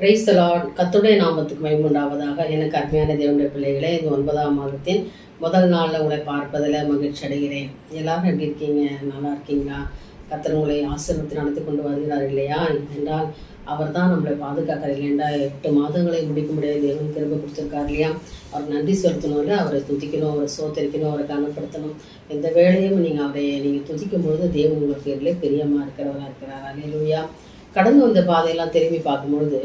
Praise the Lord கத்துடைய நாமத்துக்கு மைமுண்டாவதாக எனக்கு அருமையான தேவனுடைய பிள்ளைகளே இது ஒன்பதாம் மாதத்தின் முதல் நாளில் உங்களை பார்ப்பதில் மகிழ்ச்சி அடைகிறேன். எல்லாரும் எப்படி இருக்கீங்க? நல்லா இருக்கீங்களா? கத்தர் உங்களை ஆசிரமத்தை நடத்தி கொண்டு வருகிறார் இல்லையா? என்றால் அவர் தான் நம்மளை பாதுகாக்கிறார். இல்லைண்டா எட்டு மாதங்களை முடிக்க முடியாது தேவன் கிருப கொடுத்துருக்கார் இல்லையா? அவர் நன்றி செலுத்தணும்ல. அவரை துதிக்கணும் அவரை சோத்தரிக்கணும் அவரை கனப்படுத்தணும். எந்த வேலையும் நீங்கள் அவரை நீங்கள் துதிக்கும் பொழுது தேவன் உங்களுக்கு பெரியமாக இருக்கிறவராக இருக்கிறார். அலையிலுயா கடந்து வந்த பாதையெல்லாம் திரும்பி பார்க்கும்பொழுது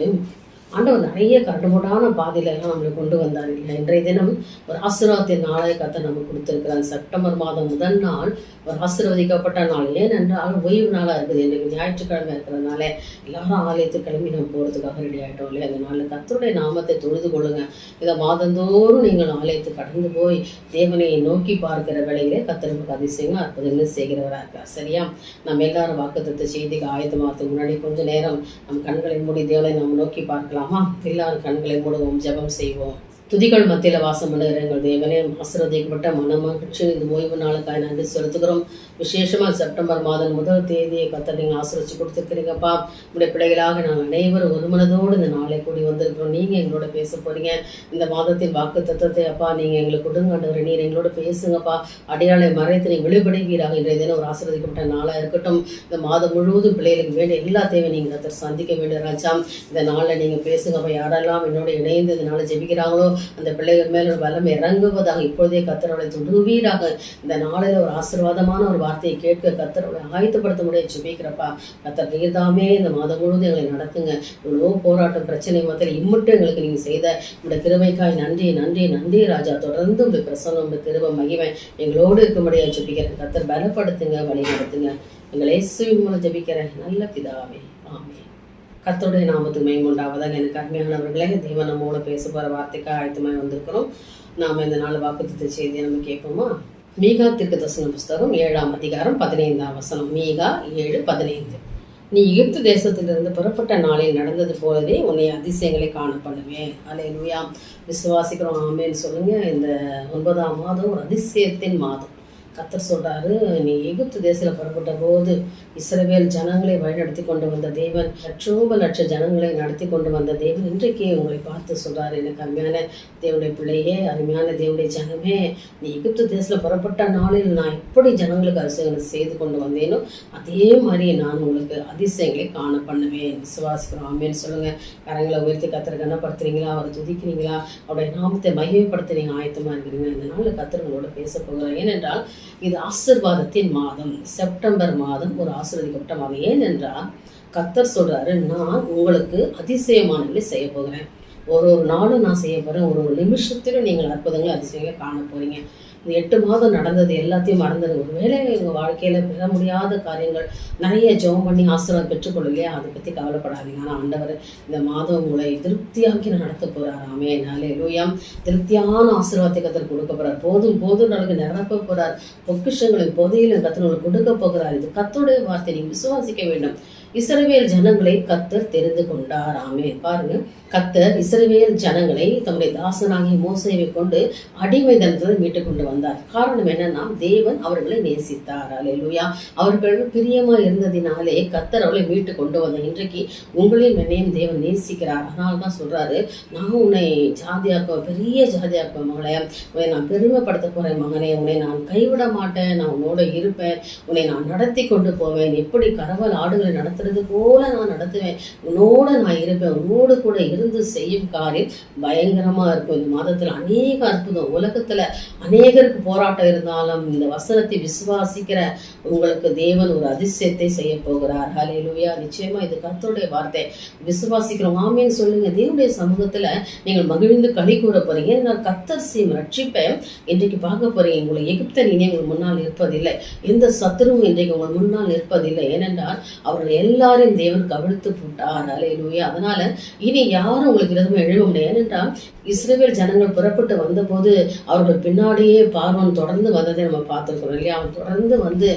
ஆண்டவர் நிறைய கடுமையான பாதையில எல்லாம் நம்மளை கொண்டு வந்தார் இல்லையா? இன்றைய தினம் ஒரு ஆசீர்வாதத்தின் நாளை கத்தை நமக்கு கொடுத்திருக்கிறார். செப்டம்பர் மாதம் முதல் நாள் ஒரு ஆசீர்வதிக்கப்பட்ட நாள். ஏனென்றால் ஓய்வு நாளாக இருக்குது. இன்றைக்கு ஞாயிற்றுக்கிழமை இருக்கிறதுனால எல்லாரும் ஆலயத்துக்கு கிளம்பி நம்ம போகிறதுக்காக ரெடி ஆகிட்டோம் இல்லையா? அதனால கத்தருடைய நாமத்தை தொழுது கொள்ளுங்க. இதை மாதந்தோறும் நீங்கள் ஆலயத்துக்கு கடந்து போய் தேவனை நோக்கி பார்க்கிற வேலையிலே கத்தருக்கு அதிசயமாக அற்புதங்கள் செய்கிறவராக இருக்கார். சரியா? நம்ம எல்லாரும் வாக்குத்தத்த செய்திக்கு ஆயத்தமாகறதுக்கு முன்னாடி கொஞ்சம் நேரம் நம் கண்களை மூடி தேவனை நம்ம நோக்கி பார்க்கலாம். எல்லாரும் கண்களை மூடுவோம் ஜெபம் செய்வோம். துதிகள் மத்தியில் வாசம் பண்ணுகிற எங்கள் தேவனே ஆசிர்வதிக்கப்பட்ட மனமகிழ்ச்சி இந்த ஓய்வு நாளுக்காக நன்றி செலுத்துகிறோம். விசேஷமாக செப்டம்பர் மாதம் முதல் தேதியை கத்த நீங்கள் ஆசிரிச்சு கொடுத்துருக்கிறீங்கப்பா. உங்களுடைய பிள்ளைகளாக நாங்கள் அனைவரும் ஒரு மனதோடு இந்த நாளை கூடி வந்திருக்கிறோம். நீங்கள் எங்களோட பேச போகிறீங்க இந்த மாதத்தின் வாக்கு தத்துவத்தை அப்பா நீங்கள் எங்களுக்கு கொடுங்க நீர் எங்களோட பேசுங்கப்பா. அடையாளை மறைத்து நீ வெளிப்படுவீராக இன்றைய தினம் ஒரு ஆசிரதிக்கப்பட்ட நாளாக இருக்கட்டும். இந்த மாதம் முழுவதும் பிள்ளைகளுக்கு வேண்டிய எல்லா தேவையும் நீங்கள் கத்தர் சந்திக்க வேண்டும் ராஜா. இந்த நாளில் நீங்கள் பேசுங்கப்பா. யாரெல்லாம் என்னோட இணைந்து இந்த நாளை ஜெபிக்கிறாங்களோ அந்த பிள்ளைகள் மேல ஒரு பலம் இறங்குவதாக இப்பொழுதே கத்தரவளை தொடுவீராக. இந்த நாளில் ஒரு ஆசீர்வாதமான ஒரு வார்த்தையை கேட்க கத்தரவளை ஆயத்தப்படுத்த முடிய சுபிக்கிறப்பா கத்தர் நீர்தாமே இந்த மாதம் முழுவதும் எங்களை நடத்துங்க. இவ்வளோ போராட்டம் பிரச்சனை மத்தியில் இம்முட்டும் எங்களுக்கு நீங்கள் செய்த இந்த திருமைக்காய் நன்றி நன்றி நன்றி ராஜா. தொடர்ந்து உங்க பிரசன்னம் உங்கள் கிருப மகிமை எங்களோடு இருக்கும்படியா ஜெபிக்கிறேன். கத்தர் பலப்படுத்துங்க வழி நடத்துங்க எங்களை இயேசுவின் மூலம் ஜெபிக்கிறேன். நல்ல பிதாவே. ஆமே கத்தோடைய நாமத்துக்கு மேம்புண்டாவதாக எனக்கு அருமையானவர்களே தேவன் நம்மளோட பேச போகிற வார்த்தைக்காக ஆயத்தமாக வந்திருக்கிறோம். நாம் இந்த நாள் வாக்குத்த செய்தியை நம்ம கேட்போமா? மீகா திருக்கு தசன புஸ்தகம் ஏழாம் அதிகாரம் பதினைந்தாம் வசனம். மீகா ஏழு பதினைந்து. நீ எகிப்து தேசத்திலிருந்து புறப்பட்ட நாளில் நடந்தது போலவே உன்னை அதிசயங்களை காணப்படுவேன் பண்ணுவேன் அலையிலுயா விசுவாசிக்கிறோம். ஆமேன்னு சொல்லுங்க. இந்த ஒன்பதாம் மாதம் ஒரு அதிசயத்தின் மாதம். கத்தர் சொல்றாரு நீ எகிப்து தேசத்தில் புறப்பட்ட போது இஸ்ரவேல் ஜனங்களை வழிநடத்தி கொண்டு வந்த தேவன் லட்சோப லட்ச ஜனங்களை நடத்தி கொண்டு வந்த தேவன் இன்றைக்கு உங்களை பார்த்து சொல்றாரு. எனக்கு அருமையான தேவனுடைய பிள்ளையே அருமையான தேவனுடைய ஜனமே நீ எகிப்து தேசத்தில் புறப்பட்ட நாளில் நான் எப்படி ஜனங்களுக்கு அதிசயங்களை செய்து கொண்டு வந்தேனோ அதே மாதிரி நான் உங்களுக்கு அதிசயங்களை காண பண்ணுவேன். விசுவாசிக்கிறோம். ஆமேன்னு சொல்லுங்க. கரங்களை உயர்த்தி கத்தரை கனப்படுத்துறீங்களா? அவரை துதிக்கிறீங்களா? அவருடைய நாமத்தை மையப்படுத்த நீங்கள் ஆயத்தமாக இருக்கிறீங்க இந்த நாளில் கத்தர் உங்களோட பேச போகிறேன் ஏனென்றால் இது ஆசிர்வாதத்தின் மாதம் செப்டம்பர் மாதம் ஒரு ஆசீர்வதிக்கப்பட்ட மாதம். ஏனென்றால் கத்தர் சொல்றாரு நான் உங்களுக்கு அதிசயமானவர்களை செய்ய போகிறேன். ஒரு ஒரு நாளும் நான் செய்ய போகிறேன் ஒரு ஒரு நிமிஷத்திலும் நீங்கள் அற்புதங்களை அதிசயங்களை காண போகிறீங்க இந்த எட்டு மாதம் நடந்தது எல்லாத்தையும் மறந்துடுங்க. ஒருவேளை எங்கள் வாழ்க்கையில் பெற முடியாத காரியங்கள் நிறைய ஜெபம் பண்ணி ஆசீர்வாதம் பெற்றுக்கொள்ள இல்லையா? அதை பற்றி கவலைப்படாதீங்க. ஆனால் ஆண்டவர் இந்த மாதம் உங்களை திருப்தியாக்கி நடத்த போகிறார் ஆமே நாளே லூயாம் திருப்தியான ஆசீர்வாதத்தை கத்தர் கொடுக்க போகிறார் போதும் போதும் நாளுக்கு நிரப்ப போகிறார் பொக்கிஷங்களை பொதையிலும் கத்தனுக்கு கொடுக்க போகிறார். இது கத்தோடைய வார்த்தை. நீங்கள் விசுவாசிக்க வேண்டும். இஸ்ரவேல் ஜனங்களை கத்தர் தெரிந்து கொண்டார். ஆமே பாருங்க கத்தர் இஸ்ரவேல் ஜனங்களை தம்முடைய தாசனாகிய மோசையை கொண்டு அடிமை தனத்தில் மீட்டு கொண்டு வந்தார். காரணம் என்னன்னா தேவன் அவர்களை நேசித்தார். அலையிலுயா அவர்கள் பிரியமா இருந்ததினாலே கத்தர் அவளை மீட்டு கொண்டு வந்த இன்றைக்கு உங்களையும் என்னையும் தேவன் நேசிக்கிறார். அதனால தான் சொல்றாரு நான் உன்னை ஜாதியாக்குவ பெரிய ஜாதியாக்குவ மகளே. உன்னை நான் பெருமைப்படுத்த போறேன் மகனே. உன்னை நான் கைவிட மாட்டேன் நான் உன்னோட இருப்பேன். உன்னை நான் நடத்தி கொண்டு போவேன். எப்படி கரவல் ஆடுகளை நடத்த நடத்துறது போல நான் நடத்துவேன். உன்னோட நான் இருப்பேன். உன்னோடு கூட இருந்து செய்யும் காரியம் பயங்கரமா இருக்கும். இந்த மாதத்துல அநேக அற்புதம். உலகத்துல அநேகருக்கு போராட்டம் இருந்தாலும் இந்த வசனத்தை விசுவாசிக்கிற உங்களுக்கு தேவன் ஒரு அதிசயத்தை செய்ய போகிறார். ஹalleluya. நிச்சயமா இது கத்தருடைய வார்த்தை. விசுவாசிக்கிறோம். ஆமேன்னு சொல்லுங்க. தேவனுடைய சமூகத்துல நீங்கள் மகிழ்ந்து களி கூற போறீங்க. ஏன்னா கத்தர் சீம் ரட்சிப்பேன். இன்றைக்கு பார்க்க போறீங்க. உங்களை எகிப்தன் இனி உங்கள் முன்னால் நிற்பதில்லை. எந்த சத்துருவும் இன்றைக்கு உங்கள் முன்னால் நிற்பதில்லை. ஏனென்றால் அவர்கள் எல்லாரையும் தேவன் கவிழ்த்து போட்டார். அலையிலூயா அதனால இனி யாரும் உங்களுக்கு விரோதமாக எழுத முடியாது. ஏனென்றால் இஸ்ரேல் ஜனங்கள் புறப்பட்டு வந்தபோது அவர்கள் பின்னாடியே பார்வன் தொடர்ந்து வந்ததை நம்ம பார்த்துருக்கிறோம் இல்லையா? அவன் தொடர்ந்து வந்து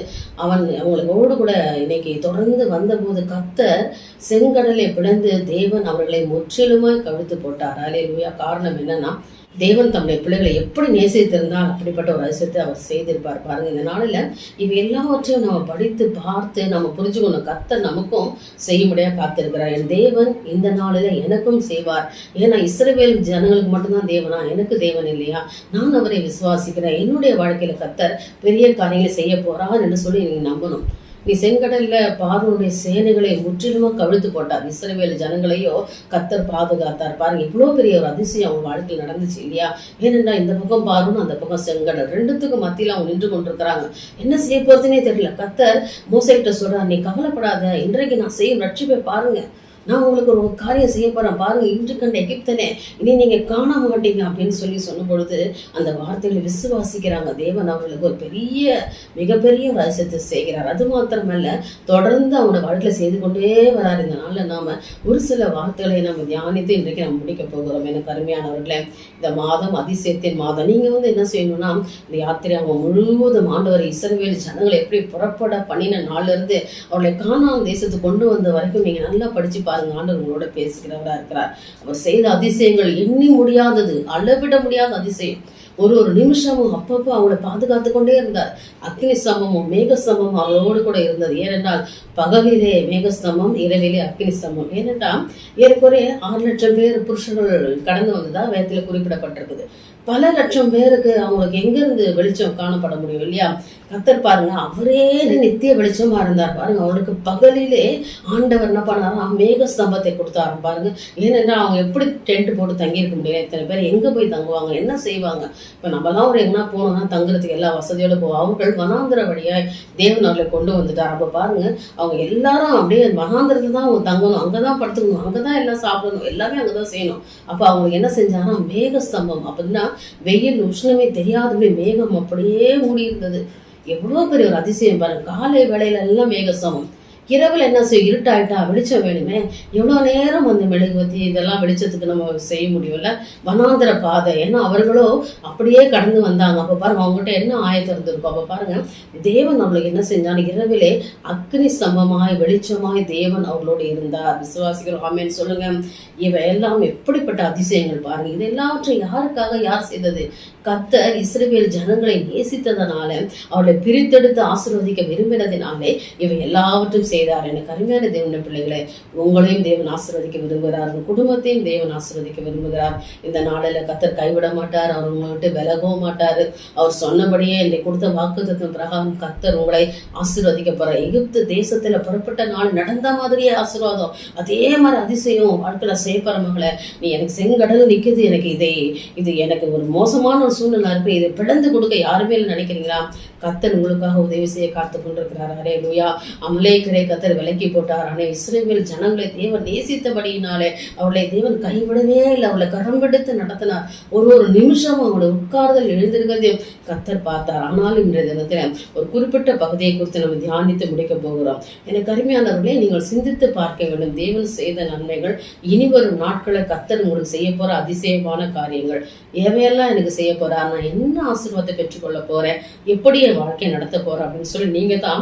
அவன் அவங்களோடு கூட இன்னைக்கு தொடர்ந்து வந்தபோது கத்தர் செங்கடலை பிளந்து தேவன் அவர்களை முற்றிலுமாய் கவிழ்த்து போட்டார். அலையிலூயா காரணம் என்னன்னா தேவன் தம்முடைய பிள்ளைகளை எப்படி நேசித்திருந்தால் அப்படிப்பட்ட ஒரு அதிசயத்தை அவர் செய்திருப்பார் பாருங்க. இந்த நாளில் இவை எல்லாவற்றையும் நம்ம படித்து பார்த்து நம்ம புரிஞ்சுக்கணும். கத்தர் நமக்கும் செய்யும்படியாக காத்திருக்கிறார். என் தேவன் இந்த நாளில் எனக்கும் செய்வார். ஏன்னா இஸ்ரவேல் ஜனங்களுக்கு மட்டும்தான் தேவனா? எனக்கு தேவன் இல்லையா? நான் அவரை விசுவாசிக்கிறேன். என்னுடைய வாழ்க்கையில் கத்தர் பெரிய காரியங்களை செய்ய போறார் என்று சொல்லி நீங்கள் நம்பணும். நீ செங்கடல்ல பார்வனுடைய சேனைகளை முற்றிலுமா கவிழ்த்து போட்டார். இஸ்ரவேல் ஜனங்களையோ கத்தர் பாதுகாத்தார். பாருங்க இவ்வளோ பெரிய ஒரு அதிசயம் அவங்க வாழ்க்கையில் நடந்துச்சு இல்லையா? ஏனென்றா இந்த பக்கம் பார்வன் அந்த பக்கம் செங்கடல் ரெண்டுத்துக்கும் மத்தியில் அவங்க நின்று கொண்டிருக்கிறாங்க. என்ன செய்ய போறதுன்னே தெரியல. கத்தர் மூசைகிட்ட சொல்றார் நீ கவலைப்படாத. இன்றைக்கு நான் செய்யும் ரட்சிப்பை பாருங்க. நான் உங்களுக்கு ஒரு காரியம் செய்ய போகிறேன் பாருங்க இன்று கண்ட எகிப்தனே இனி நீங்கள் காண மாட்டீங்க அப்படின்னு சொல்லி சொன்ன பொழுது அந்த வார்த்தைகளை விசுவாசிக்கிறாங்க. தேவன் அவர்களுக்கு ஒரு பெரிய மிகப்பெரிய ஒரு செய்கிறார். அது மாத்திரமல்ல தொடர்ந்து அவனோட வாழ்க்கையில் செய்து கொண்டே வரார். இந்த நாளில் நாம் ஒரு சில வார்த்தைகளை நம்ம தியானித்து இன்றைக்கு நம்ம முடிக்க போகிறோம். எனக்கு அருமையானவர்களே இந்த மாதம் அதிசயத்தின் மாதம். நீங்கள் வந்து என்ன செய்யணும்னா இந்த யாத்திரை அவங்க முழுவதும் ஆண்டவர் இசைவேல் ஜனங்களை எப்படி புறப்பட பண்ணின நாள்ல இருந்து அவர்களை காணாமல் தேசத்துக்கு கொண்டு வந்த வரைக்கும் நீங்கள் நல்லா படிச்சு பாருங்க ஆண்டவர் உங்களோட பேசுகிறவராக இருக்கிறார். அவர் செய்த அதிசயங்கள் எண்ணி முடியாதது அளவிட முடியாத அதிசயம். ஒரு ஒரு நிமிஷமும் அப்பப்போ அவளை பாதுகாத்து கொண்டே இருந்தார். அக்னி சமமும் மேக அவளோடு கூட இருந்தது. ஏனென்றால் பகவிலே மேகஸ்தம்பம் இரவிலே அக்னி சமம் ஏனென்றால் ஏறக்குறைய ஆறு லட்சம் பேர் புருஷர்கள் கடந்து வந்ததா வேதத்தில் குறிப்பிடப்பட்டிருக்குது. பல லட்சம் பேருக்கு அவங்களுக்கு எங்கேருந்து வெளிச்சம் காணப்பட முடியும் இல்லையா? கத்தர் பாருங்க அவரே நித்திய வெளிச்சமா இருந்தார் பாருங்க. அவனுக்கு பகலிலே ஆண்டவர் என்ன பண்ணாரா? மேக ஸ்தம்பத்தை கொடுத்தாரு பாருங்க. ஏனென்றால் அவங்க எப்படி டென்ட் போட்டு தங்கியிருக்க முடியல? இத்தனை பேர் எங்க போய் தங்குவாங்க? என்ன செய்வாங்க? இப்ப நம்மலாம் ஒரு எங்கன்னா போனோம்னா தங்குறதுக்கு எல்லா வசதியோடு போவோம் அவர்கள் வனாந்திர வழியாய் தேவன் அவர்களை கொண்டு வந்துட்டார். அப்ப பாருங்க அவங்க எல்லாரும் அப்படியே வனாந்திரத்துல தான் அவங்க தங்கணும். அங்கதான் படுத்துக்கணும். அங்கதான் எல்லாம் சாப்பிடணும். எல்லாமே அங்கதான் செய்யணும். அப்ப அவங்களுக்கு என்ன செஞ்சாங்கன்னா மேக ஸ்தம்பம். அப்படின்னா வெயில் உஷ்ணமே தெரியாதபடி மேகம் அப்படியே மூடி இருந்தது எவ்வளோ பெரிய ஒரு அதிசயம் பாருங்க. காலை வேலையில எல்லாம் மேகசமம் இரவில் என்ன செய்யும்? இருட்டாயிட்டா வெளிச்சம் வேணுமே. எவ்வளோ நேரம் அந்த மெழுகுவத்தி இதெல்லாம் வெளிச்சத்துக்கு நம்ம செய்ய முடியும்ல? வனாந்திர பாதை. ஏன்னா அவர்களோ அப்படியே கடந்து வந்தாங்க. அப்போ பாருங்க அவங்ககிட்ட என்ன ஆயத்தம் இருந்திருக்கும்? அப்போ பாருங்க தேவன் அவளுக்கு என்ன செஞ்சான் இரவிலே அக்னி சமமாய் வெளிச்சமாய் தேவன் அவர்களோடு இருந்தார். விசுவாசிகள் ஆமேன்னு சொல்லுங்க. இவை எல்லாம் எப்படிப்பட்ட அதிசயங்கள் பாருங்க. இது எல்லாவற்றையும் யாருக்காக யார் செய்தது? கத்தர் இஸ்ரவேல் ஜனங்களை நேசித்ததனால அவர்களை பிரித்தெடுத்து ஆசீர்வதிக்க விரும்பினதினாலே இவை எல்லாவற்றையும் செய்தார். எனக்கு அருமையான தேவன பிள்ளைகளை உங்களையும் தேவன் ஆசீர்வதிக்க விரும்புகிறார். உங்கள் குடும்பத்தையும் தேவன் ஆசீர்வதிக்க விரும்புகிறார். இந்த நாளில் கத்தர் கைவிட மாட்டார் அவர் உங்களை விட்டு விலகவும் மாட்டார். அவர் சொன்னபடியே என்னை கொடுத்த வாக்குத்தத்தின் பிரகாரம் கத்தர் உங்களை ஆசீர்வதிக்க போகிறார் எகிப்து தேசத்தில் புறப்பட்ட நாள் நடந்த மாதிரியே ஆசீர்வாதம். அதே மாதிரி அதிசயம் வாழ்க்கையில் செய்யப்படுற மகளை நீ எனக்கு செங்கடல் நிற்குது எனக்கு இதை இது எனக்கு ஒரு மோசமான ஒரு சூழ்நிலை இருக்கு இதை பிளந்து கொடுக்க யாருமே இல்லை நினைக்கிறீங்களா? கத்தர் உங்களுக்காக உதவி செய்ய காத்து கொண்டிருக்கிறார். அரே லூயா அமலேக்கரை கத்தர் விலக்கி போட்டார். ஆனால் இஸ்ரேவேல் ஜனங்களை தேவன் நேசித்தபடியினாலே அவளை தேவன் கைவிடவே இல்லை. அவளை கரம்பெடுத்து நடத்தினார். ஒரு ஒரு நிமிஷமும் அவளை உட்கார்தல் எழுந்திருக்கிறதையும் கத்தர் பார்த்தார். ஆனாலும் இன்றைய தினத்தில் ஒரு குறிப்பிட்ட பகுதியை குறித்து நம்ம தியானித்து முடிக்க போகிறோம். எனக்கு அருமையானவர்களே நீங்கள் சிந்தித்து பார்க்க வேண்டும். தேவன் செய்த நன்மைகள் இனி வரும் நாட்களை கத்தர் உங்களுக்கு செய்ய போகிற அதிசயமான காரியங்கள். எவையெல்லாம் எனக்கு செய்ய போகிறார் நான் என்ன ஆசீர்வாதத்தை பெற்றுக்கொள்ள போறேன்? எப்படி என் வாழ்க்கையை நடத்த போறேன் அப்படின்னு சொல்லி நீங்கள் தான்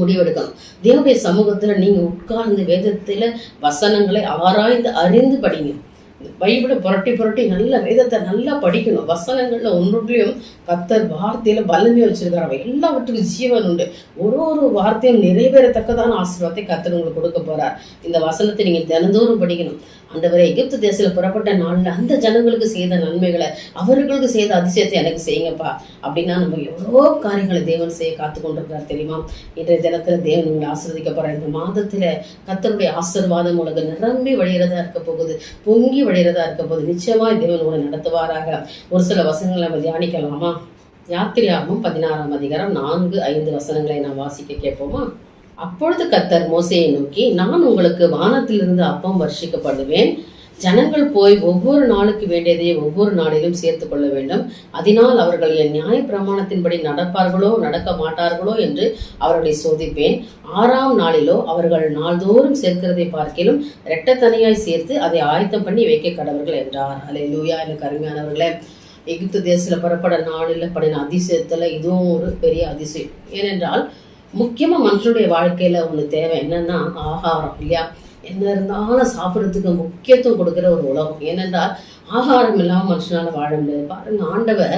முடிவெடுக்கணும். தேவனுடைய சமூகத்தில் நீங்கள் உட்கார்ந்து வேதத்தில் வசனங்களை ஆராய்ந்து அறிந்து படிங்க. பைபிளை புரட்டி புரட்டி நல்ல வேதத்தை நல்லா படிக்கணும். வசனங்கள்ல ஒன்றுலையும் கத்தர் வார்த்தையில பலமே வச்சிருக்காரு. அவன் எல்லாவற்றுக்கும் ஜீவன் உண்டு. ஒரு ஒரு வார்த்தையும் நிறைவேறத்தக்கதான ஆசீர்வாதத்தை கத்தர் உங்களுக்கு கொடுக்க போகிறார் இந்த வசனத்தை நீங்க தினந்தோறும் படிக்கணும். ஆண்டவரே எகிப்து தேசத்தில் புறப்பட்ட நாளில் அந்த ஜனங்களுக்கு செய்த நன்மைகளை அவர்களுக்கு செய்த அதிசயத்தை எனக்கு செய்யுங்கப்பா அப்படின்னா நம்ம எவ்வளோ காரியங்களை தேவன் செய்ய காத்து கொண்டிருக்கிறார் தெரியுமா? இன்றைய தினத்துல தேவன் உங்களை ஆசீர்வதிக்க போறார். இந்த மாதத்துல கத்தருடைய ஆசீர்வாதம் உங்களுக்கு நிரம்பி வழிகிறதா இருக்க போகுது பொங்கி வழிகிறதா இருக்க போகுது. நிச்சயமாக தேவன் உங்களை நடத்துவாராக. ஒரு சில வசனங்களை நம்ம தியானிக்கலாமா? யாத்திரையாகவும் பதினாறாம் அதிகாரம் நான்கு ஐந்து வசனங்களை நான் வாசிக்க கேட்போமா? அப்பொழுது கத்தர் மோசையை நோக்கி நான் உங்களுக்கு வானத்திலிருந்து அப்பம் வர்ஷிக்கப்படுவேன். ஜனங்கள் போய் ஒவ்வொரு நாளுக்கு வேண்டியதை ஒவ்வொரு நாளிலும் சேர்த்து கொள்ள வேண்டும். அதனால் அவர்கள் என் நியாய பிரமாணத்தின்படி நடப்பார்களோ நடக்க மாட்டார்களோ என்று அவர்களை சோதிப்பேன். ஆறாம் நாளிலோ அவர்கள் நாள்தோறும் சேர்க்கிறதை பார்க்கிலும் இரட்டத்தனியாய் சேர்த்து அதை ஆயத்தம் பண்ணி வைக்க கடவர்கள் என்றார். அலே லூயா எனக்கு அருமையானவர்களே. எகிப்து தேசத்தில் புறப்பட நாளில் படின அதிசயத்துல இதுவும் ஒரு பெரிய அதிசயம். ஏனென்றால் முக்கியமாக மனுஷனுடைய வாழ்க்கையில் ஒன்று தேவை என்னென்னா ஆகாரம் இல்லையா? என்ன இருந்தாலும் சாப்பிட்றதுக்கு முக்கியத்துவம் கொடுக்குற ஒரு உலகம். ஏனென்றால் ஆகாரம் இல்லாமல் மனுஷனால் வாழ முடியாது. பாருங்க ஆண்டவர்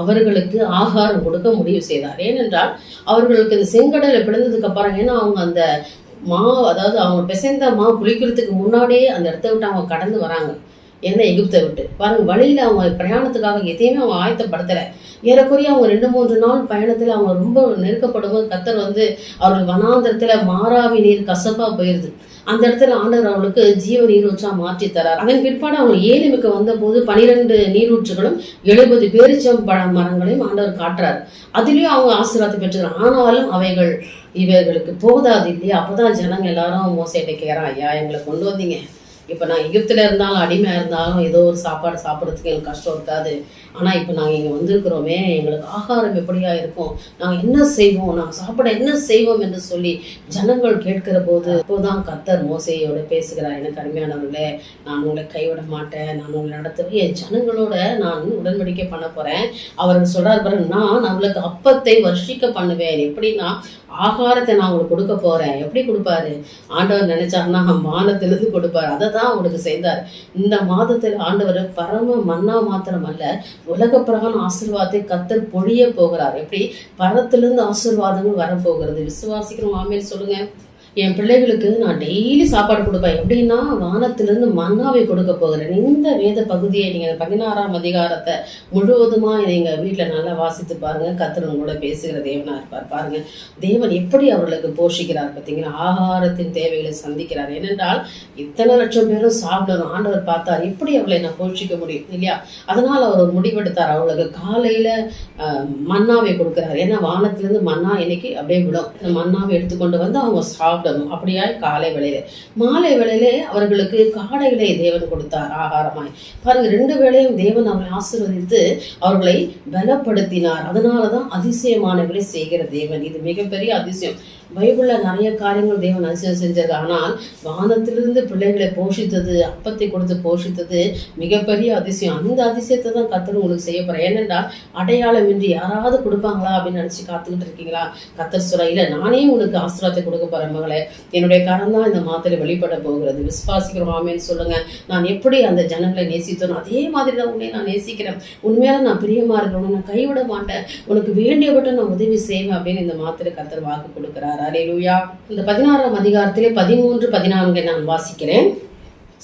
அவர்களுக்கு ஆகாரம் கொடுக்க முடிவு செய்தார். ஏனென்றால் அவர்களுக்கு இந்த செங்கடலை பிளந்ததுக்கு அப்புறம் ஏன்னா அவங்க அந்த மா அதாவது அவங்க பிசைந்த மா குளிக்கிறதுக்கு முன்னாடியே அந்த இடத்த விட்டு அவங்க கடந்து வராங்க. என்ன எகிப்தை விட்டு? பாருங்க வழியில் அவங்க பிரயாணத்துக்காக எதையுமே அவங்க ஆயத்தப்படுத்தலை. ஏறக்குறைய அவங்க ரெண்டு மூன்று நாள் பயணத்தில் அவங்க ரொம்ப நெருக்கப்படும் போது கத்தர் வந்து அவர்கள் வனாந்திரத்தில் மாறாவி நீர் கசப்பாக போயிருது. அந்த இடத்துல ஆண்டவர் அவளுக்கு ஜீவ நீரூற்றா மாற்றி தரார். அதன் பிற்பாடு அவங்க ஏழுமிக்கு வந்த போது பனிரெண்டு நீரூற்றுகளும் எழுபது பேரிச்சம் பழ மரங்களையும் ஆண்டவர் காட்டுறார். அதுலேயும் அவங்க ஆசீர்வாதம் பெற்றுக்கிறாங்க ஆனாலும் அவைகள் இவர்களுக்கு போதாது இல்லையா? அப்போதான் ஜனங்க எல்லாரும் மோசையிட்ட கேட்கறான் ஐயா எங்களை கொண்டு வந்தீங்க. இப்போ நான் எகிப்தில் இருந்தாலும் அடிமையாக இருந்தாலும் ஏதோ ஒரு சாப்பாடு சாப்பிட்றதுக்கு எனக்கு கஷ்டம் இருக்காது. ஆனால் இப்போ நாங்கள் இங்கே வந்திருக்கிறோமே எங்களுக்கு ஆகாரம் எப்படியா இருக்கும்? நாங்கள் என்ன செய்வோம்? நாங்கள் சாப்பிட என்ன செய்வோம் என்று சொல்லி ஜனங்கள் கேட்கிற போது அப்போதான் கத்தர் மோசையோட பேசுகிறார். எனக்கு அருமையானவர்களே நான் உங்களை கைவிட மாட்டேன். நான் உங்களை நடத்துவேன் என் ஜனங்களோட நான் உடன்படிக்கை பண்ண போகிறேன் அவர் சொல்கிறார் பாருங்க நான் அவளுக்கு அப்பத்தை வர்ஷிக்க பண்ணுவேன். எப்படின்னா ஆகாரத்தை நான் உங்களுக்கு கொடுக்க போறேன். எப்படி கொடுப்பாரு? ஆண்டவர் நினைச்சாருன்னா வானத்திலிருந்து கொடுப்பாரு. அதை தான் அவங்களுக்கு செய்தார். இந்த மாதத்தில் ஆண்டவர் பரம மன்னா மாத்திரம் அல்ல உலக பிரகான ஆசீர்வாதத்தை கத்தல் பொழிய போகிறார். எப்படி? பரத்திலிருந்து ஆசீர்வாதங்கள் வரப்போகிறது. விசுவாசிக்கிறோம். ஆமேன்னு சொல்லுங்க. என் பிள்ளைகளுக்கு நான் டெய்லி சாப்பாடு கொடுப்பேன். எப்படின்னா வானத்திலிருந்து மன்னாவை கொடுக்க போகிறேன். இந்த வேத பகுதியை நீங்கள் பதினாறாம் அதிகாரத்தை முழுவதுமாக நீங்கள் வீட்டில் நல்லா வாசித்து பாருங்கள் கத்தர் கூட பேசுகிற தேவனாக இருப்பார் பாருங்கள் தேவன் எப்படி அவர்களுக்கு போஷிக்கிறார் பார்த்தீங்கன்னா ஆகாரத்தின் தேவைகளை சந்திக்கிறார். ஏனென்றால் இத்தனை லட்சம் பேரும் சாப்பிடணும். ஆண்டவர் பார்த்தார் எப்படி அவளை நான் போஷிக்க முடியும் இல்லையா? அதனால் அவர் முடிவெடுத்தார். அவளுக்கு காலையில் மன்னாவை கொடுக்குறாரு. ஏன்னா வானத்திலிருந்து மன்னா இன்னைக்கு அப்படியே விடும் மன்னாவை எடுத்துக்கொண்டு வந்து அவங்க சாப்பிடணும் அப்படியா காலை வேளையில. மாலை வேளையிலே அவர்களுக்கு காடைகளை தேவன் கொடுத்தார் ஆகாரமாய். பாருங்க ரெண்டு வேளையும் தேவன் அவரை ஆசீர்வதித்து அவர்களை பலப்படுத்தினார். அதனால தான் அதிசயமானவர்களை செய்கிற தேவன். இது மிகப்பெரிய அதிசயம். பைபிளில் நிறைய காரியங்கள் தேவன் அதிசயம் செஞ்சார் ஆனால் வானத்திலிருந்து பிள்ளைகளை போஷித்தது அப்பத்தை கொடுத்து போஷித்தது மிகப்பெரிய அதிசயம். அந்த அதிசயத்தை தான் கத்தர் உங்களுக்கு செய்ய போகிறேன் ஏனென்றால் அடையாளம் இன்றி யாராவது கொடுப்பாங்களா அப்படின்னு நினச்சி காத்துக்கிட்டு இருக்கீங்களா? கத்தர் சொல்ல இல்லை நானே உனக்கு ஆசீர்வாதத்தை கொடுக்க போகிறேன் மகளே. என்னுடைய கரம் தான் இந்த மாத்திரை வெளிப்பட போகிறது. விசுவாசிக்கிறோம். ஆமேன்னு சொல்லுங்க. நான் எப்படி அந்த ஜனங்களை நேசித்தனோ அதே மாதிரி தான் உன்னை நான் நேசிக்கிறேன். உண்மையால நான் பிரியமா இருக்கிறேன். நான் கைவிட மாட்டேன். உனக்கு வேண்டியப்பட்ட நான் உதவி செய்வேன் அப்படின்னு இந்த மாத்திரை கத்தர் வாக்கு கொடுக்குறேன் அலையிலுயா இந்த பதினாறாம் அதிகாரத்திலே பதிமூன்று பதினான்கை நான் வாசிக்கிறேன்.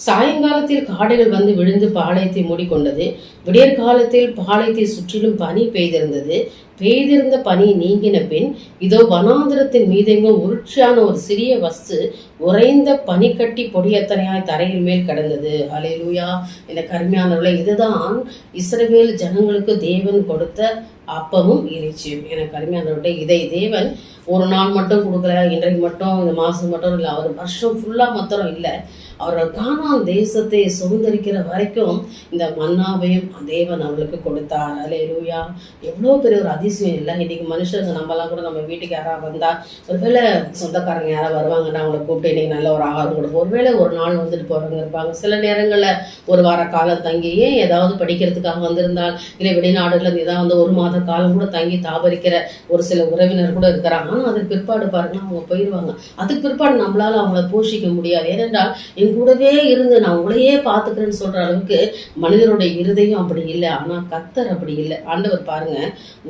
சாயங்காலத்தில் காடைகள் வந்து விழுந்து பாளையத்தை மூடிக்கொண்டது. விடியற் காலத்தில் பாளையத்தை சுற்றிலும் பனி பெய்திருந்தது. பெய்திருந்த பனி நீங்கின பின் இதோ வனாந்திரத்தின் மீதெங்கும் உருட்சியான ஒரு சிறிய வஸ்து உறைந்த பனிக்கட்டி பொடியத்தனையாய் தரையில் மேல் கிடந்தது. அலையலூயா இந்த கருமையானவர்களை இதுதான் இஸ்ரவேல் ஜனங்களுக்கு தேவன் கொடுத்த அப்பமும் இறைச்சியும். எனக்கு அருமையானவர்களே இதை தேவன் ஒரு நாள் மட்டும் கொடுக்கல இன்றைக்கு மட்டும் இந்த மாதம் மட்டும் இல்லை அவர் வருஷம் ஃபுல்லாக மாத்திரம் இல்லை. அவர்கள் காணான் தேசத்தை சுதந்திரிக்கிற வரைக்கும் இந்த மன்னாவையும் தேவன் அவளுக்கு கொடுத்தார். அலையலூயா எவ்வளோ பெரிய ஒரு அதிசயம் இல்லை. இன்னைக்கு மனுஷங்க நம்மலாம் கூட நம்ம வீட்டுக்கு யாராவது வந்தால் ஒருவேளை சொந்தக்காரங்க யாராவது வருவாங்கன்னா அவங்களை கூப்பிட்டு இன்னைக்கு நல்ல ஒரு ஆகாரம் கொடுப்போம். ஒருவேளை ஒரு நாள் வந்துட்டு போகிறவங்க இருப்பாங்க. சில நேரங்களில் ஒரு வார காலம் தங்கி ஏன் ஏதாவது படிக்கிறதுக்காக வந்திருந்தால் இல்லை வெளிநாடுகளில் இதான் வந்து ஒரு மாத காலம் கூட தங்கி தாபரிக்கிற ஒரு சில உறவினர் கூட இருக்கிறாங்க. ஆனால் அதுக்கு பிற்பாடு பாருங்கள் அவங்க போயிடுவாங்க அதுக்கு பிற்பாடு நம்மளால் அவங்கள போஷிக்க முடியாது. ஏனென்றால் என் கூடவே இருந்து நான் உங்களையே பார்த்துக்கிறேன்னு சொல்கிற அளவுக்கு மனிதனுடைய இருதயம் அப்படி இல்லை ஆனால் கத்தர் அப்படி இல்லை. ஆண்டவர் பாருங்க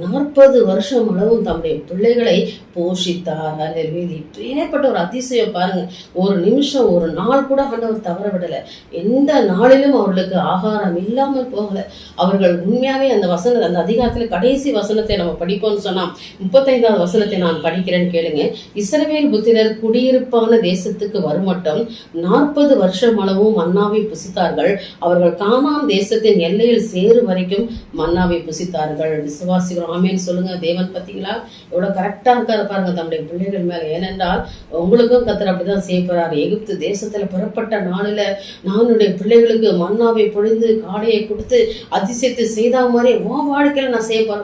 நாற்பது வருஷம் அளவும் தம்முடைய பிள்ளைகளை போஷித்தார். அல்லேலூயா. ஏற்பட்ட ஒரு அதிசயம் பாருங்கள் ஒரு நிமிஷம் ஒரு நாள் கூட ஆண்டவர் தவற விடலை எந்த நாளிலும் அவர்களுக்கு ஆகாரம் இல்லாமல் போகலை. அவர்கள் உண்மையாகவே அந்த வசன அந்த அதிகாரத்தில் கடைசி வசனத்தை நம்ம படிப்போம்னு சொன்னால் முப்பத்தைந்தாவது வசனத்தை நான் படிக்கிறேன்னு கேளுங்க. இஸ்ரவேல் புத்திரர் குடியிருப்பான தேசத்துக்கு வருமட்டும். நாற்பது வருஷம் அளவும் மன்னாவை புசித்தார்கள். அவர்கள் காமாம் தேசத்தின் எல்லையில் சேரு வரைக்கும் மன்னாவை புசித்தார்கள். விசுவாசிகள் ஆமேன்னு சொல்லுங்க தேவன் பார்த்தீங்களா? எவ்வளோ கரெக்டாக இருக்காரு பாருங்க தம்முடைய பிள்ளைகள் மேலே. ஏனென்றால் உங்களுக்கும் கத்தர் அப்படிதான் செய்யப்படுறாரு எகிப்து தேசத்தில் புறப்பட்ட நாளில் நானுடைய பிள்ளைகளுக்கு மன்னாவை பொழிந்து காடையை கொடுத்து அதிசயத்தை செய்த மாதிரி உன் வாழ்க்கையில் நான் செய்ய போற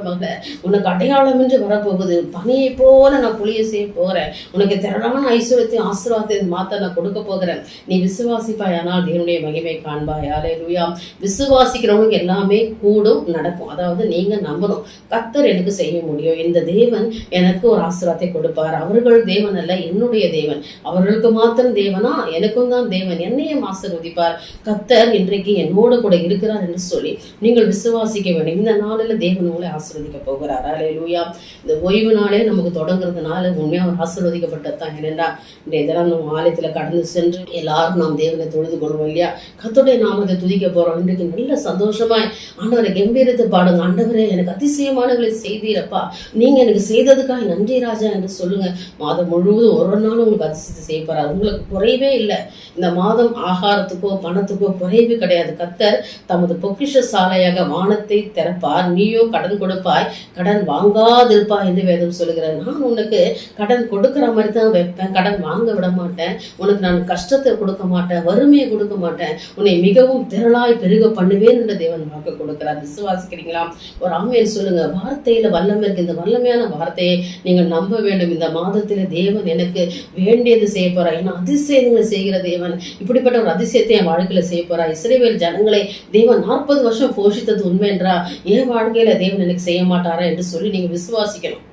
உனக்கு அடையாளம் என்று வரப்போகுது. பனியை போல நான் புளிய செய்ய போகிறேன் உனக்கு திரளான ஐஸ்வரத்தை ஆசீர்வாதத்தை மாத்த நான் கொடுக்க போகிறேன். நீ விசுவாசிப்பாய் ஆனால் தேவனுடைய மகிமை காண்பாய். அலே லூயா விசுவாசிக்கிறவனுக்கு எல்லாமே கூடும் நடக்கும். அதாவது நீங்க நம்பணும். கத்தர் எனக்கு செய்ய முடியும். இந்த தேவன் எனக்கு ஒரு ஆசீர்வாதத்தை கொடுப்பார். அவர்கள் தேவன் அல்ல என்னுடைய தேவன். அவர்களுக்கு மாத்திரம் தேவனா? எனக்கும் தான் தேவன். என்னையும் ஆசீர்வதிப்பார். கத்தர் இன்றைக்கு என்னோடு கூட இருக்கிறார் என்று சொல்லி நீங்கள் விசுவாசிக்க வேண்டும். இந்த நாளில் தேவன் உங்களை ஆசீர்வதிக்க போகிறார். ஹalleluya இந்த ஓய்வு நாளே நமக்கு இருக்கிறதுனால உண்மையாக அவர் ஆசீர்வதிக்கப்பட்டதான் ஏனென்றா இன்றைய தினம் நம்ம ஆலயத்தில் கடந்து சென்று எல்லாரும் நாம் தேவனை தொழுது கொள்வோம் இல்லையா? கத்தோடைய நாமத்தை துதிக்க போகிறோம் இன்றைக்கு நல்ல சந்தோஷமாய் ஆண்டவரை கம்பீரத்தை பாடுங்க. ஆண்டவரே எனக்கு அதிசயமானவர்களை செய்தீரப்பா நீங்கள் எனக்கு செய்ததுக்காக நன்றி ராஜா என்று சொல்லுங்க. மாதம் முழுவதும் ஒரு நாளும் உங்களுக்கு அதிசயத்தை செய்யப்படாது உங்களுக்கு குறைவே இல்லை. இந்த மாதம் ஆகாரத்துக்கோ பணத்துக்கோ குறைவு கிடையாது. கத்தர் தமது பொக்கிஷ சாலையாக வானத்தை திறப்பார். நீயோ கடன் கொடுப்பாய். கடன் வாங்காதிருப்பாய் என்று வேதம் சொல்லுகிறார். நான் உனக்கு கடன் கொடுக்குற மாதிரி தான் வைப்பேன். கடன் வாங்க விட மாட்டேன். உனக்கு நான் கஷ்டத்தை கொடுக்க மாட்டேன். வறுமையை கொடுக்க மாட்டேன். உன்னை மிகவும் திரளாய் பெருக பண்ணுவேன் என்று தேவன் வாக்கு கொடுக்கிறார். விசுவாசிக்கிறீங்களா? ஒரு ஆமையன் சொல்லுங்க. வார்த்தையில வல்லமை இருக்கு. இந்த வல்லமையான வார்த்தையை நீங்கள் நம்ப வேண்டும். இந்த மாதத்தில் தேவன் எனக்கு வேண்டியது செய்ய போறார். ஏன்னா அதிசயங்களை செய்கிற தேவன். இப்படிப்பட்ட ஒரு அதிசயத்தை என் வாழ்க்கையில செய்ய போறார். இஸ்ரேவேல் ஜனங்களை தேவன் நாற்பது வருஷம் போஷித்தது உண்மை என்றா என் வாழ்க்கையில தேவன் எனக்கு செய்ய மாட்டாரா என்று சொல்லி நீங்க விசுவாசிக்கணும்.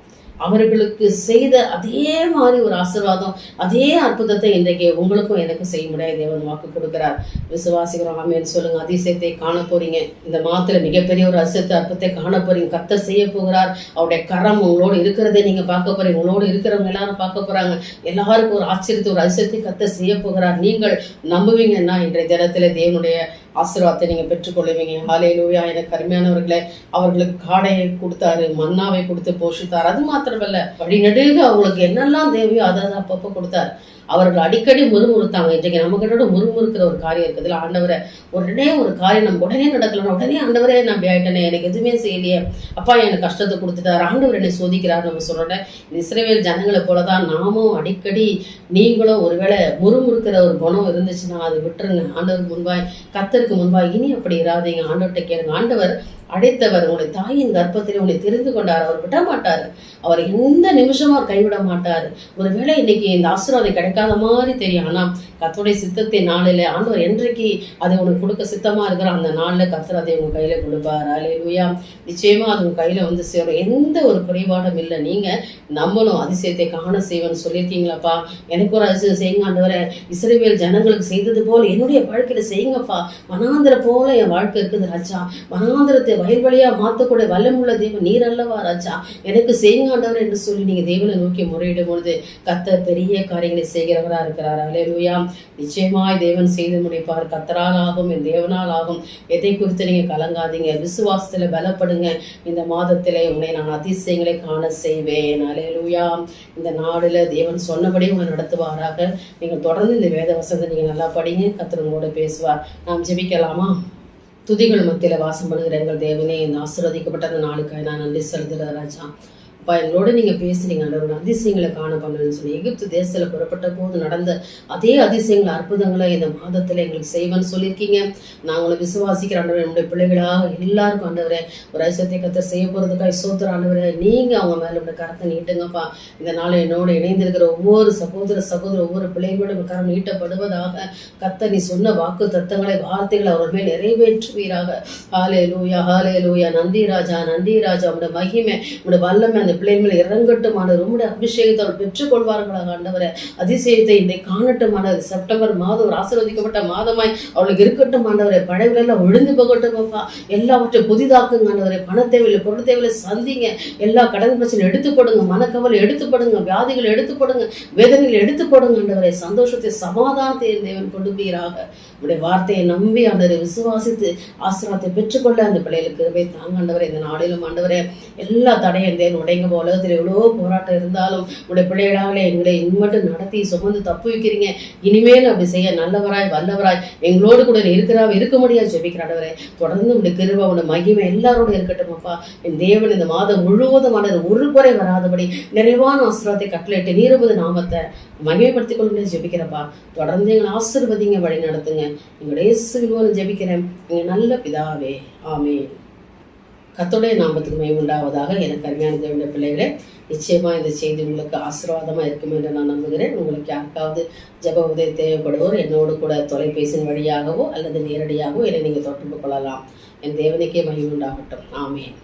அவர்களுக்கு செய்த அதே மாதிரி ஒரு ஆசீர்வாதம் அதே அற்புதத்தை இன்றைக்கு உங்களுக்கும் எனக்கும் செய்ய முடியாது. தேவன் வாக்கு கொடுக்கிறார். விசுவாசிக்கிறோம் ஆமேன்னு சொல்லுங்க. அதிசயத்தை காண போறீங்க. இந்த மாதத்துல மிகப்பெரிய ஒரு அதிசயத்தை அற்புதத்தை காண போறீங்க. கத்த செய்ய போகிறார். அவருடைய கரம் உங்களோடு இருக்கிறதே நீங்க பார்க்க போறீங்க. உங்களோடு இருக்கிறவங்க எல்லாரும் பார்க்க போறாங்க. எல்லாருக்கும் ஒரு ஆச்சரியத்தை ஒரு அதிசயத்தை கத்த செய்ய போகிறார். நீங்கள் நம்புவீங்கன்னா இன்றைய தினத்துல தேவனுடைய ஆசீர்வாதத்தை நீங்கள் பெற்றுக்கொள்ளுவீங்க. ஹாலேலூயா எனக்கு அருமையானவர்களை அவர்களுக்கு காடையை கொடுத்தாரு மன்னாவை கொடுத்து போஷித்தார். அது மாத்திரமல்ல வழிநடுக அவங்களுக்கு என்னெல்லாம் தேவையோ அதை அப்பப்போ கொடுத்தார். அவர்கள் அடிக்கடி முறுமுறுத்தாங்க. இன்றைக்கு நம்ம கிட்ட முறுமுறுக்கிற ஒரு காரியம் இருக்குதுல ஆண்டவரை உடனே ஒரு காரியம் நம்ம உடனே நடக்கலாம் உடனே ஆண்டவரே நம்பி ஆயிட்டேனே எனக்கு எதுவுமே செய்யலையே. அப்பா எனக்கு கஷ்டத்தை கொடுத்துட்டார். ஆண்டவர் என்னை சோதிக்கிறார். நம்ம சொல்றேன் இஸ்ரேவேல் ஜனங்களை போலதான் நாமும் அடிக்கடி நீங்களும் ஒருவேளை முறுமுறுக்கிற ஒரு குணம் இருந்துச்சுன்னா அதை விட்டுருங்க. ஆண்டவர் முன்பாய் கத்தருக்கு முன்பாய் இனி அப்படி இராதீங்க. ஆண்டவர்கிட்ட கேளுங்க. ஆண்டவர் அடைத்தவர் உங்களுடைய தாயின் கர்ப்பத்தில் உன்னை தெரிந்து கொண்டார். அவர் விட மாட்டார் அவர் எந்த நிமிஷமும் அவர் கைவிட மாட்டார். ஒருவேளை இன்னைக்கு இந்த ஆசீர்வாதம் கிடைக்காத மாதிரி தெரியும். ஆனா கத்தோடைய சித்தத்தை நாளில் ஆண்டவர் என்றைக்கு அதை உனக்கு கொடுக்க சித்தமா இருக்கிற அந்த நாளில் கத்தர் அதை உங்க கையில கொடுப்பார். அலையிலுயா நிச்சயமா அது உங்க கையில வந்து சேரும். எந்த ஒரு குறைபாடும் இல்லை. நீங்க நம்மளும் அதிசயத்தை காண செய்வேன்னு சொல்லியிருக்கீங்களாப்பா? எனக்கு ஒரு அதிசயம் செய்யுங்க ஆண்டவரை. இஸ்ரேவேல் ஜனங்களுக்கு செய்தது போல என்னுடைய வாழ்க்கையில செய்யுங்கப்பா. மனாந்திர போல என் வாழ்க்கை இருக்குது ராஜா. மனாந்திரத்தை வனாந்திரத்தை வயல்வழியா மாற்றக்கூடிய வல்லமுள்ள தேவன் நீர் அல்லவா ராஜா? எனக்கு செய்யுங்க ஆண்டவர் என்று சொல்லி நீங்க தேவனை நோக்கி முறையிடும் பொழுது கத்த பெரிய காரியங்களை செய்கிறவரா இருக்கிறார். அலையலுயா நிச்சயமாய் தேவன் செய்து முடிப்பார். கத்தரால் ஆகும் என் தேவனால் ஆகும். எதை குறித்து நீங்க கலங்காதீங்க. விசுவாசத்துல பலப்படுங்க. இந்த மாதத்திலே உன்னை நான் அதிசயங்களை காண செய்வேன். அலையலுயா இந்த நாடுல தேவன் சொன்னபடி உங்களை நடத்துவாராக. நீங்கள் தொடர்ந்து இந்த வேத வசனத்தை நீங்க நல்லா படிங்க. கத்திரங்களோட பேசுவார். நாம் ஜெபிக்கலாமா? துதிகள் மத்தியில் வாசம் பண்ணுகிற எங்கள் தேவனே இந்த ஆசீர்வதிக்கப்பட்ட அந்த நாளுக்காக நான் நன்றி செலுத்துகிறேன் ராஜா. அப்பா எங்களோட நீங்க பேசுறீங்க ஆண்டவரோட அதிசயங்களை காண பண்ணணும்னு சொல்லி எகிப்து தேசத்துல புறப்பட்ட போது நடந்த அதே அதிசயங்களை அற்புதங்களை இந்த மாதத்துல எங்களுக்கு செய்வேன்னு சொல்லியிருக்கீங்க. நான் உங்களை விசுவாசிக்கிற ஆண்டவர் என்னுடைய பிள்ளைகளாக எல்லாருக்கும் ஆண்டவரே ஒரு ஐசத்தை கத்த செய்ய போறதுக்காக சோத்திர ஆண்டவரே நீங்க அவங்க மேல உள்ள கரத்தை நீட்டுங்கப்பா. இந்த நாள் என்னோட இணைந்திருக்கிற ஒவ்வொரு சகோதர சகோதர ஒவ்வொரு பிள்ளைகளோட கரம் நீட்டப்படுவதாக கத்த நீ சொன்ன வாக்கு தத்தங்களை வார்த்தைகளை அவர்கள் மேல் நிறைவேற்றுவீராக. ஹாலே லூயா ஹாலே லூயா நந்தி ராஜா நந்தி ராஜா உங்களோட மகிமை உங்களோட வல்லமை அந்த பிள்ளைகள் மேல் இறங்கட்டும் ஆண்டவர் ரொம்ப அபிஷேகத்தை அவர் பெற்றுக்கொள்வார்களாக ஆண்டவரை. அதிசயத்தை இன்றை காணட்டும் ஆண்டவர் செப்டம்பர் மாதம் ஒரு ஆசீர்வதிக்கப்பட்ட மாதமாய் அவளுக்கு இருக்கட்டும் ஆண்டவரை. படைகள் எல்லாம் விழுந்து போகட்டும் அப்பா. எல்லாவற்றையும் புதிதாக்குங்க ஆண்டவரை. பண தேவையில்லை பொருள் தேவையில்லை சந்திங்க. எல்லா கடன் பிரச்சனை எடுத்து போடுங்க மனக்கவலை எடுத்து போடுங்க வியாதிகள் எடுத்து போடுங்க வேதனைகள் எடுத்து போடுங்க ஆண்டவரே. சந்தோஷத்தை சமாதானத்தை தேவன் தேவன் கொடுப்பீராக உடைய வார்த்தையை நம்பி ஆண்டவரை விசுவாசித்து ஆசீர்வாதத்தை பெற்றுக்கொள்ள அந்த பிள்ளைகளுக்கு கிருபை தாங்க ஆண்டவரை. இந்த நாளிலும் ஆண்டவரை எல்லா தடையும் தேவன் உடைங்க போல உலகத்தில் எவ்வளோ போராட்டம் இருந்தாலும் உடைய பிள்ளைகளாலே எங்களை இன்மட்டும் நடத்தி சுமந்து தப்பு வைக்கிறீங்க இனிமேல் அப்படி செய்ய நல்லவராய் வல்லவராய் எங்களோடு கூட இருக்கிறா இருக்க முடியாது ஜெபிக்கிறாடவரே தொடர்ந்து உடைய கிருபை உடைய மகிமை எல்லாரோட இருக்கட்டும் அப்பா. என் தேவன் இந்த மாதம் முழுவதுமானது ஒரு குறை வராதபடி நிறைவான ஆசீர்வாதத்தை கட்டளையிட்டு நீரபது நாமத்தை மகிமைப்படுத்திக் கொள்ளுங்க ஜெபிக்கிறப்பா. தொடர்ந்து எங்களை ஆசிர்வதிங்க வழி நடத்துங்க எங்களுடைய இயேசுவின் ஜெபிக்கிறேன். நீங்க நல்ல பிதாவே. ஆமே கத்தோடைய நாமத்துக்கு மை உண்டாவதாக எனக்கு அருமையான தேவனுடைய பிள்ளைகளே நிச்சயமாக இந்த செய்தி உங்களுக்கு ஆசீர்வாதமாக இருக்கும் என்று நான் நம்புகிறேன். உங்களுக்கு யாருக்காவது ஜெப உதவி தேவைப்படுவோர் என்னோடு கூட தொலைபேசியின் வழியாகவோ அல்லது நேரடியாகவோ என்னை நீங்கள் தொடர்பு கொள்ளலாம். என் தேவனுக்கே மகிழ்வுண்டாகட்டும் ஆமேன்.